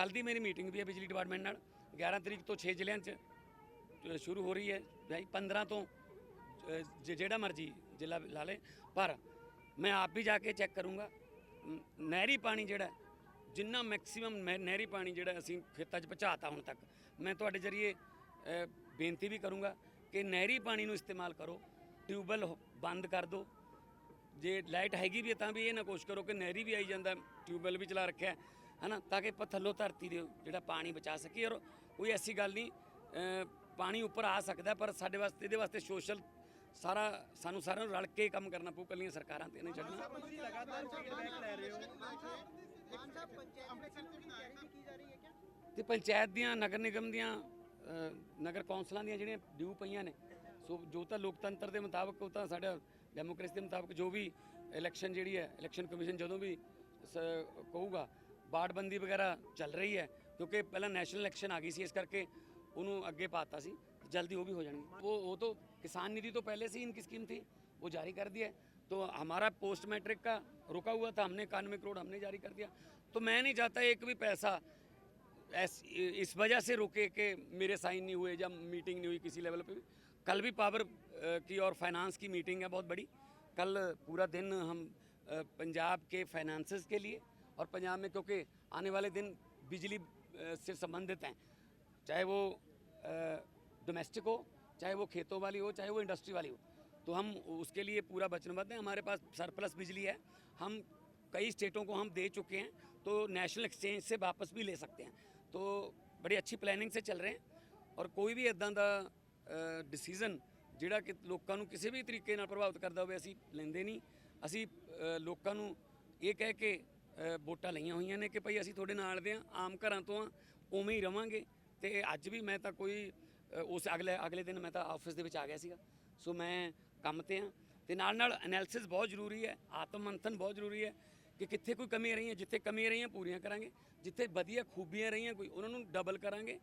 ਕੱਲ ਦੀ ਮੇਰੀ ਮੀਟਿੰਗ ਵੀ ਹੈ ਬਿਜਲੀ ਡਿਪਾਰਟਮੈਂਟ ਨਾਲ 11 ਤਰੀਕ ਤੋਂ 6 ਜ਼ਿਲ੍ਹਿਆਂ 'ਚ ਸ਼ੁਰੂ ਹੋ ਰਹੀ ਹੈ ਭਾਈ 15 ਤੋਂ ਜਿਹੜਾ ਮਰਜ਼ੀ ਜ਼ਿਲ੍ਹਾ ਲਾ ਲੇ ਪਰ ਮੈਂ ਆਪ ਵੀ ਜਾ ਕੇ ਚੈੱਕ ਕਰੂੰਗਾ ਨਹਿਰੀ ਪਾਣੀ ਜਿਹੜਾ ਹੈ, ਜਿੰਨਾ ਮੈਕਸਿਮਮ ਨਹਿਰੀ ਪਾਣੀ ਜਿਹੜਾ ਅਸੀਂ ਖੇਤਾਂ 'ਚ ਪਹੁੰਚਾਤਾ ਹੁਣ ਤੱਕ ਮੈਂ ਤੁਹਾਡੇ ਜਰੀਏ ਬੇਨਤੀ ਵੀ ਕਰੂੰਗਾ ਕਿ ਨਹਿਰੀ ਪਾਣੀ ਨੂੰ ਇਸਤੇਮਾਲ ਕਰੋ ਟਿਊਬਵੈਲ ਬੰਦ ਕਰ ਦਿਓ ਜੇ ਲਾਈਟ ਹੈਗੀ ਵੀ ਤਾਂ ਵੀ ਇਹ ਨਾ ਕੋਸ਼ਿਸ਼ ਕਰੋ ਕਿ ਨਹਿਰੀ ਵੀ ਆਈ ਜਾਂਦਾ ਟਿਊਬਵੈਲ ਵੀ ਚਲਾ ਰੱਖਿਆ ਹਨਾ ਤਾਂ ਕਿ ਆਪਾਂ ਥੱਲੋਂ ਧਰਤੀ ਦੇ ਜਿਹੜਾ ਪਾਣੀ ਬਚਾ ਸਕੀਏ ਔਰ ਕੋਈ ਐਸੀ ਗੱਲ ਨਹੀਂ ਪਾਣੀ ਉੱਪਰ ਆ ਸਕਦਾ ਪਰ ਸਾਡੇ ਵਾਸਤੇ ਇਹਦੇ ਵਾਸਤੇ ਸੋਸ਼ਲ ਸਾਰਾ ਸਾਨੂੰ ਸਾਰਿਆਂ ਨੂੰ ਰਲ ਕੇ ਕੰਮ ਕਰਨਾ ਪਊ ਕੱਲੀਆਂ ਸਰਕਾਰਾਂ ਤੇ ਨਹੀਂ ਛੱਡਣਾ ਤੁਸੀਂ ਲਗਾਤਾਰ ਫੀਡਬੈਕ ਲੈ ਰਹੇ ਹੋ। ਤੇ ਪੰਚਾਇਤ ਦੀਆਂ ਨਗਰ ਨਿਗਮ ਦੀਆਂ ਅ, ਨਗਰ ਕੌਂਸਲਾਂ ਦੀਆਂ ਜਿਹੜੀਆਂ ਡਿਊ ਪਈਆਂ ਨੇ ਸੋ ਜੋ ਤਾਂ ਲੋਕਤੰਤਰ ਦੇ ਮੁਤਾਬਕ ਉਹ ਤਾਂ ਸਾਡਾ ਡੈਮੋਕ੍ਰੇਸੀ ਦੇ ਮੁਤਾਬਕ ਜੋ ਵੀ ਇਲੈਕਸ਼ਨ ਜਿਹੜੀ ਹੈ ਇਲੈਕਸ਼ਨ ਕਮਿਸ਼ਨ ਜਦੋਂ ਵੀ ਸ- ਕਹੂਗਾ ਬਾੜਬੰਦੀ ਵਗੈਰਾ ਚੱਲ ਰਹੀ ਹੈ ਕਿਉਂਕਿ ਪਹਿਲਾਂ ਨੈਸ਼ਨਲ ਇਲੈਕਸ਼ਨ ਆ ਗਈ ਸੀ ਇਸ ਕਰਕੇ ਉਹਨੂੰ ਅੱਗੇ ਪਾਤਾ ਸੀ जल्दी वो भी हो जाएंगे वो वो तो किसान निधि तो पहले से ही इनकी स्कीम थी वो जारी कर दिया है तो हमारा पोस्ट मैट्रिक का रुका हुआ था हमने इक्यानवे करोड़ हमने जारी कर दिया तो मैं नहीं चाहता एक भी पैसा ऐस इस वजह से रुके कि मेरे साइन नहीं हुए जब मीटिंग नहीं हुई किसी लेवल पे भी कल भी पावर अ, की और फाइनेंस की मीटिंग है बहुत बड़ी कल पूरा दिन हम अ, पंजाब के फाइनेंसेस के लिए और पंजाब में क्योंकि आने वाले दिन बिजली अ, से संबंधित हैं चाहे वो डोमेस्टिक हो चाहे वो खेतों वाली हो चाहे वो इंडस्ट्री वाली हो तो हम उसके लिए पूरा वचनबद्ध हैं हमारे पास सरप्लस बिजली है हम कई स्टेटों को हम दे चुके हैं तो नेशनल एक्सचेंज से वापस भी ले सकते हैं तो बड़ी अच्छी प्लानिंग से चल रहे हैं ਔਰ ਕੋਈ ਵੀ ਇਦਾਂ ਦਾ ਡਿਸੀਜਨ ਜਿਹੜਾ ਕਿ ਲੋਕਾਂ ਨੂੰ ਕਿਸੇ ਵੀ ਤਰੀਕੇ ਨਾਲ ਪ੍ਰਭਾਵਿਤ ਕਰਦਾ ਹੋਵੇ ਅਸੀਂ ਲੈਂਦੇ ਨਹੀਂ ਅਸੀਂ ਅ, ਲੋਕਾਂ ਨੂੰ ਇਹ ਕਹਿ ਕੇ ਅ, ਵੋਟਾਂ ਲਈਆਂ ਹੋਈਆਂ ਨੇ ਕਿ ਭਾਈ ਅਸੀਂ ਤੁਹਾਡੇ ਨਾਲ ਦੇ ਆ, ਆਮ ਘਰਾਂ ਤੋਂ ਆ, ਉਵੇਂ ਹੀ ਰਵਾਂਗੇ। ਤੇ ਅੱਜ ਵੀ ਮੈਂ ਤਾਂ ਕੋਈ ਉਸ ਅਗਲੇ ਅਗਲੇ ਦਿਨ ਮੈਂ ਤਾਂ ਆਫਿਸ ਦੇ ਵਿੱਚ ਆ ਗਿਆ ਸੀਗਾ। ਸੋ ਮੈਂ ਕੰਮ ਤੇ ਆ। ਤੇ ਨਾਲ ਨਾਲ ਐਨਾਲਿਸਿਸ ਬਹੁਤ ਜ਼ਰੂਰੀ ਹੈ ਆਤਮ ਮੰਥਨ ਬਹੁਤ ਜ਼ਰੂਰੀ ਹੈ ਕਿ ਕਿੱਥੇ ਕੋਈ ਕਮੀਆਂ ਰਹੀਆਂ, ਜਿੱਥੇ ਕਮੀਆਂ ਰਹੀਆਂ ਪੂਰੀਆਂ ਕਰਾਂਗੇ। ਜਿੱਥੇ ਵਧੀਆ ਖੂਬੀਆਂ ਰਹੀਆਂ ਕੋਈ, ਉਹਨਾਂ ਨੂੰ ਡਬਲ ਕਰਾਂਗੇ।